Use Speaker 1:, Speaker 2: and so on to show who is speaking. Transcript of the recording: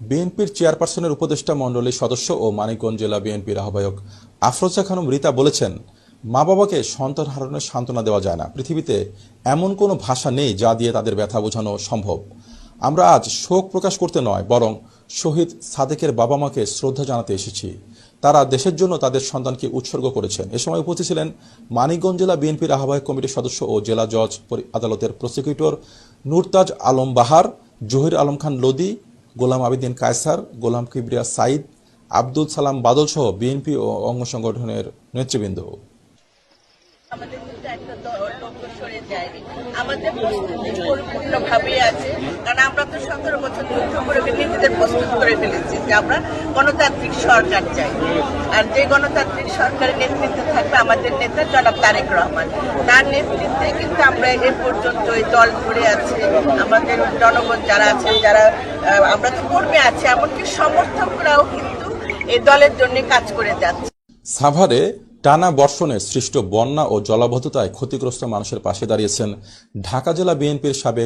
Speaker 1: বিএনপির চেয়ারপারসনের উপদেষ্টা মণ্ডলীর সদস্য ও মানিকগঞ্জ জেলা বিএনপির আহ্বায়ক আফরোজা খানম রীতা বলেছেন, মা বাবাকে সন্তান হারানোর সান্ত্বনা দেওয়া যায় না। পৃথিবীতে এমন কোনো ভাষা নেই যা দিয়ে তাদের ব্যথা বোঝানো সম্ভব। আমরা আজ শোক প্রকাশ করতে নয়, বরং শহীদ সাদেকের বাবা মাকে শ্রদ্ধা জানাতে এসেছি। তারা দেশের জন্য তাদের সন্তানকে উৎসর্গ করেছেন। এ সময় উপস্থিত ছিলেন মানিকগঞ্জ জেলা বিএনপির আহ্বায়ক কমিটির সদস্য ও জেলা জজ আদালতের প্রসিকিউটর নুরতাজ আলম বাহার, জহির আলম খান লোদি গোলাম আবিদিন কায়সার গোলাম কিবরিয়া সাইদ আব্দুল সালাম বাদলসহ বিএনপি ও অঙ্গ সংগঠনের নেতৃবৃন্দ।
Speaker 2: আমাদের পরিপূর্ণভাবে আছে, কারণ আমরা তো সতেরো বছর যুদ্ধ করে নিজেদের প্রস্তুত করে ফেলেছি যে আমরা গণতান্ত্রিক সরকার চাই। আর যে গণতান্ত্রিক সরকারের নেতৃত্বে থাকবে আমাদের নেতা জনাব তারেক রহমান। তার নেতৃত্বে কিন্তু আমরা এ পর্যন্ত এই দল ঘুরে আছে। আমাদের জনগণ যারা আছেন, যারা আমরা তো কর্মী আছি, এমনকি সমর্থকরাও কিন্তু এই দলের জন্য কাজ করে যাচ্ছে।
Speaker 1: সাভারে টানা বর্ষণে সৃষ্ট বন্যা ও জলাবদ্ধতায় ক্ষতিগ্রস্ত মানুষের পাশে দাঁড়িয়েছেন ঢাকা জেলা বিএনপির সাবেক